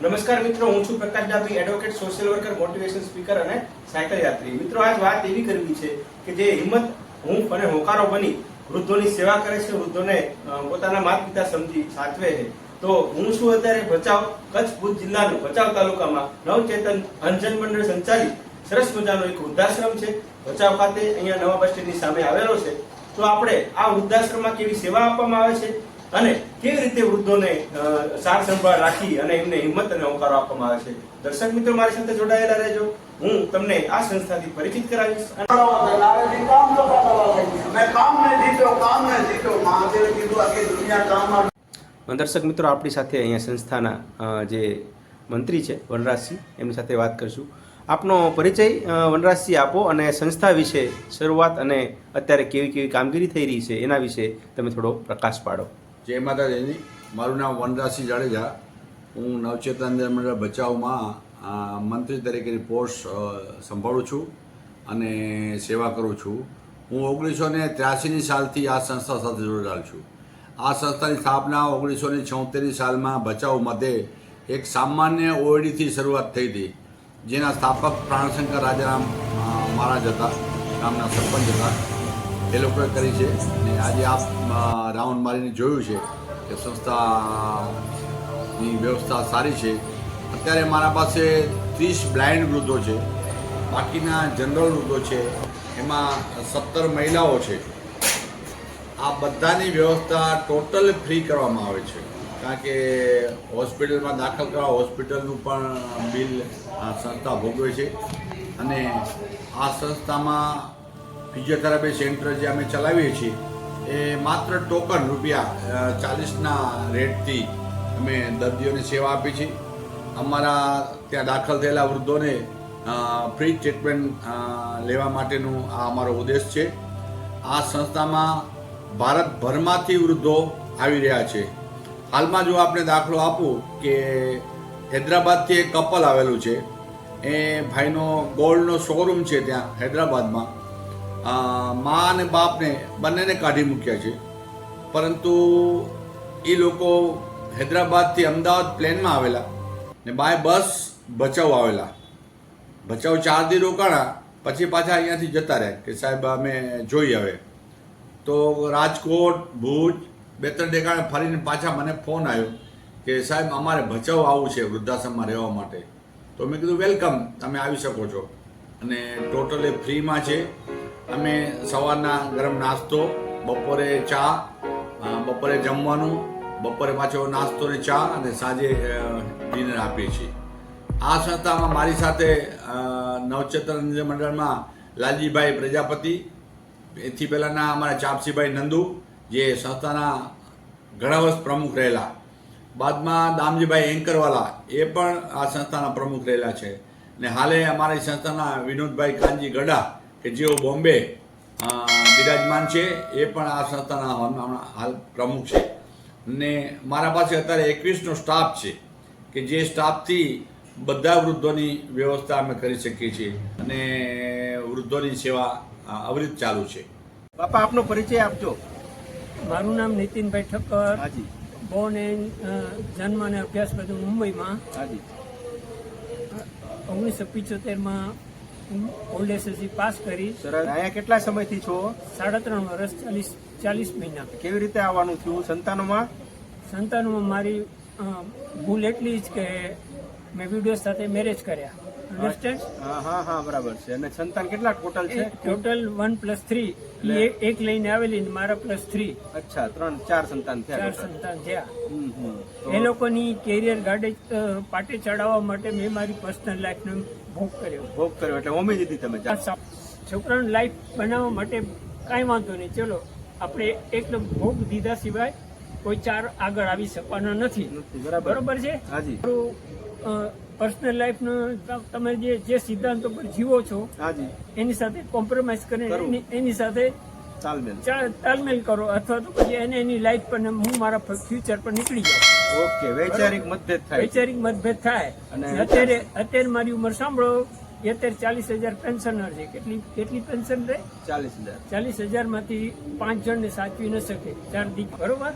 નમસ્કાર મિત્રો, હું છું Prakash Dabhi advocate social worker motivation speaker અને સાયકલ યાત્રી. મિત્રો, આજ વાત એવી કરવી છે કે જે હિંમત હું અને હોકારો બની વૃદ્ધોની સેવા કરે છે, વૃદ્ધોને પોતાના માતા પિતા સમજી સાચવે છે. તો હું છું અત્યારે ભચાઉ, કચ્છ ભુજ જિલ્લાનું ભચાઉ તાલુકામાં નવચેતન અંજન મંડળ સંચાલિત. સરસ મજાનો એક વૃદ્ધાશ્રમ છે. ભચાઉ ખાતે અહીંયા નવા બસ સ્ટેન્ડની સામે આવેલો છે. તો આપણે આ વૃદ્ધાશ્રમમાં કેવી સેવા આપવામાં આવે છે? અને કેવી રીતે વૃદ્ધોને સાર સંભાળ રાખી અને એમને હિંમત અને હોકારો આપવામાં આવે છે? દર્શક મિત્રો, મારી સાથે જોડાયેલા રહેજો. હું તમને આ સંસ્થાથી પરિચિત કરાવીશ દર્શક મિત્રો, આપણી સાથે અહીંયા સંસ્થાના જે મંત્રી છે, વનરાજસિંહ, એમની સાથે વાત કરીશું. આપનો પરિચય વનરાજસિંહ આપો અને સંસ્થા વિશે શરૂઆત અને અત્યારે કેવી કેવી કામગીરી થઈ રહી છે, એના વિશે તમે થોડો પ્રકાશ પાડો. જય માતાજીની મારું નામ વનરાજસિંહ જાડેજા. હું નવચેતન મંડળ બચાવમાં મંત્રી તરીકેની પોસ્ટ સંભાળું છું અને સેવા કરું છું. હું ઓગણીસો ને ત્ર્યાસીની સાલથી આ સંસ્થા સાથે જોડાયેલ છું. આ સંસ્થાની સ્થાપના ઓગણીસો ને છોતેરની સાલમાં બચાવ મધ્યે એક સામાન્ય ઓરડીથી શરૂઆત થઈ હતી, જેના સ્થાપક પ્રાણશંકર રાજારામ મહારાજ હતા, ગામના સરપંચ હતા. એ લોકોએ કરી છે. અને આજે આપ રાઉન્ડ મારીને જોયું છે કે સંસ્થાની વ્યવસ્થા સારી છે. અત્યારે મારા પાસે ત્રીસ બ્લાઇન્ડ વૃદ્ધો છે. બાકીના જનરલ વૃદ્ધો છે. એમાં સત્તર મહિલાઓ છે. આ બધાની વ્યવસ્થા ટોટલ ફ્રી કરવામાં આવે છે. કારણ કે હોસ્પિટલમાં દાખલ કરવા હોસ્પિટલનું પણ બિલ સંસ્થા ભોગવે છે. અને આ સંસ્થામાં ફિઝિયોથેરાપી સેન્ટર જે અમે ચલાવીએ છીએ, એ માત્ર ટોકન રૂપિયા ચાલીસના રેટથી અમે દર્દીઓને સેવા આપી છે અમારા ત્યાં દાખલ થયેલા વૃદ્ધોને ફ્રી ટ્રીટમેન્ટ લેવા માટેનું આ અમારો ઉદ્દેશ છે. આ સંસ્થામાં ભારતભરમાંથી વૃદ્ધો આવી રહ્યા છે. હાલમાં જો આપણે દાખલો આપું કે હૈદરાબાદથી એક કપલ આવેલું છે. એ ભાઈનો ગોલ્ડનો શોરૂમ છે ત્યાં, હૈદરાબાદમાં. મા અને બાપને બંનેને કાઢી મૂક્યા છે. પરંતુ એ લોકો હૈદરાબાદથી અમદાવાદ પ્લેનમાં આવેલા ને બાય બસ ભચાઉ આવેલા. ભચાઉ ચાર દી રોકાણા, પછી પાછા અહીંયાથી જતા રહે કે સાહેબ અમે જોઈ હવે તો રાજકોટ, ભુજ બે ત્રણ ડેકાણે ફરીને પાછા મને ફોન આવ્યો કે સાહેબ અમારે ભચાઉ આવવું છે વૃદ્ધાશ્રમમાં રહેવા માટે. તો મેં કીધું, વેલકમ, તમે આવી શકો છો. અને ટોટલી ફ્રીમાં છે. અમે સવારના ગરમ નાસ્તો, બપોરે ચા બપોરે જમવાનું, બપોરે પાછો નાસ્તો ને ચા અને સાંજે ડિનર આપીએ છીએ. આ સંસ્થામાં મારી સાથે નવચેતન મંડળમાં લાલજીભાઈ પ્રજાપતિ, એથી પહેલાંના અમારા ચાપસીભાઈ નંદુ, જે સંસ્થાના ઘણા વર્ષ પ્રમુખ રહેલા. બાદમાં દામજીભાઈ એન્કરવાલા, એ પણ આ સંસ્થાના પ્રમુખ રહેલા છે. ને હાલે અમારી સંસ્થાના વિનોદભાઈ કાનજી ગડા કે જેઓ બોમ્બે બિરાજમાન છે એ પણ આ સંસ્થાના હમણાં હાલ પ્રમુખ છે. ને મારા પાસે અત્યારે એકવીસનો સ્ટાફ છે કે જે સ્ટાફથી બધા વૃદ્ધોની વ્યવસ્થા અમે કરી શકીએ છીએ અને વૃદ્ધોની સેવા અવરિત અવિરત ચાલુ છે. બાપા આપનો પરિચય આપજો. મારું નામ નીતિનભાઈ ઠક્કર. હાજી. બોર્ન એન્ડ જન્મ અને અભ્યાસ બધું મુંબઈમાં. હાજી. ઓગણીસો પિચોતેરમાં ઓલ્ડ એસએસસી પાસ કરી અહીંયા કેટલા સમયથી છો? સાડા ત્રણ વર્ષ ચાલીસ ચાલીસ મહિના. કેવી રીતે આવવાનું થયું? સંતાનોમાં? સંતાનોમાં મારી ભૂલ એટલી જ કે મેં વીડિયો સાથે મેરેજ કર્યા. અન્ડરસ્ટેન્ડ હા હા હા બરાબર છે. અને સંતાન કેટલા ટોટલ છે? Total one plus three. એક લઈને આવેલી મારા પ્લસ થ્રી. અચ્છા ત્રણ ચાર સંતાન થયા ચાર સંતાન થયા. એ લોકોની કેરિયર ગાડે પાટે ચડાવવા માટે મેં મારી પર્સનલ લાઈફનો ભોગ કર્યો. ભોગ કર્યો એટલે હોમી દીધી તમે છોકરાનું લાઈફ બનાવવા માટે કાંઈ વાંધો નહીં. ચલો આપણે એકદમ ભોગ દીધા સિવાય કોઈ ચાર આગળ આવી શકવાના નથી. બરાબર. છે? હાજી. પર્સનલ લાઈફનો તમે જે જે સિદ્ધાંતો પર જીવો છો હાજી. એની સાથે કોમ્પ્રોમાઇઝ કરીને એની સાથે તાલમેલ. તાલમેલ કરો અથવા તો પછી એને એની લાઈફ પર હું મારા ફ્યુચર પર નીકળી જાઉં. ઓકે વૈચારિક મતભેદ થાય. વૈચારિક મતભેદ થાય. અને અત્યારે અત્યારે મારી ઉંમર સાંભળો અત્યારે ચાલીસ હજાર પેન્શનર છે. કેટલી કેટલી પેન્શન રહે ચાલીસ હજાર. ચાલીસ હજારમાંથી પાંચ જણને સાચવી ન શકે. ચાર દીક બરોબર?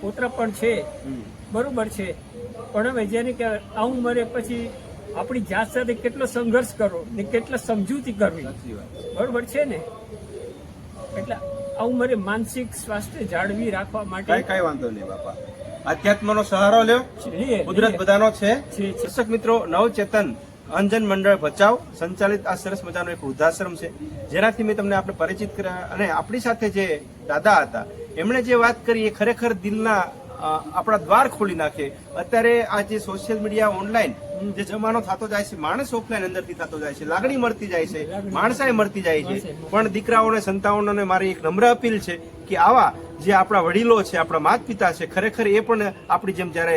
પોતરા પણ છે. બરોબર છે. પણ હવે જેને કે આ ઉંમરે પછી આપણી જાત સાથે કેટલો સંઘર્ષ કરો ને કેટલો સમજૂતી કરવી. બરોબર છે ને? એટલે મારે માનસિક સ્વાસ્થ્ય જાળવી રાખવા માટે કઈ વાંધો નહીં બાપા. આધ્યાત્મનો સહારો લ્યો. કુદરત બધાનો છે. શિક્ષક. મિત્રો નવચેતન અંજન મંડળ ભચાઉ સંચાલિત આ સરસ મજાનો એક વૃદ્ધાશ્રમ છે. જેનાથી મેં તમને આપણે પરિચિત કર્યા અને આપણી સાથે જે દાદા હતા એમણે જે વાત કરી એ ખરેખર દિલના આપણા દ્વાર ખોલી નાખે. અત્યારે આ જે સોશિયલ મીડિયા ઓનલાઈન જે જમાનો થતો જાય છે, માણસ ઓફલાઈન અંદરથી થતો જાય છે, લાગણી મળતી જાય છે માણસાઈ મળતી જાય છે. પણ દીકરાઓને, સંતાનોને મારી એક નમ્ર અપીલ છે કે આવા જે આપણા વડીલો છે, આપણા માતા પિતા છે, ખરેખર એ પણ આપણી જેમ જ્યારે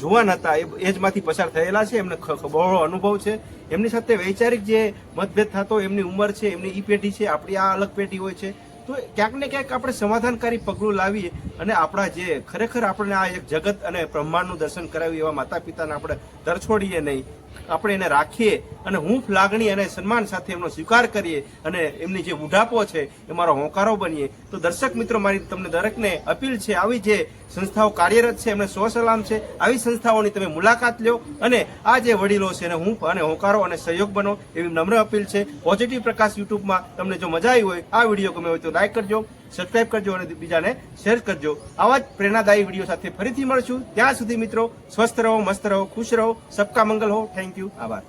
જુવાન હતા, એ એજમાંથી પસાર થયેલા છે. એમને બહોળો અનુભવ છે. એમની સાથે વૈચારિક જે મતભેદ થતો, એમની ઉંમર છે, એમની ઈ પેઢી છે, આપણી આ અલગ પેઢી હોય છે. તો ક્યાંક ને ક્યાંક આપણે સમાધાનકારી પગલું લાવીએ અને આપણા જે ખરેખર આપણને આ એક જગત અને બ્રહ્માંડનું દર્શન કરાવી એવા માતા પિતાને આપણે તરછોડીએ નહીં. આપણે એને રાખીએ અને હૂંફ લાગણી અને સન્માન સાથે એમનો સ્વીકાર કરીએ અને એમની જે બુઢાપો છે એ મારો હોંકારો બનીએ. તો દર્શક મિત્રો, મારી તમને દરેકને અપીલ છે, આવી જે સંસ્થાઓ કાર્યરત છે, એમને સો સલામ છે. આવી સંસ્થાઓની તમે મુલાકાત લો અને આ જે વડીલો છે એને હું અને હોંકારો અને સહયોગ બનો એવી નમ્ર અપીલ છે. પોઝિટિવ પ્રકાશ યુટ્યુબમાં તમને જો મજા આવી હોય, આ વીડિયો ગમે હોય તો લાઈક કરજો સબસ્ક્રાઇબ કરજો અને બીજાને શેર કરજો. આવા જ પ્રેરણાદાયી વીડિયો સાથે ફરીથી મળશું. ત્યાં સુધી મિત્રો, સ્વસ્થ રહો, મસ્ત રહો, ખુશ રહો, સબકા મંગલ હો. થેન્ક યુ આભાર.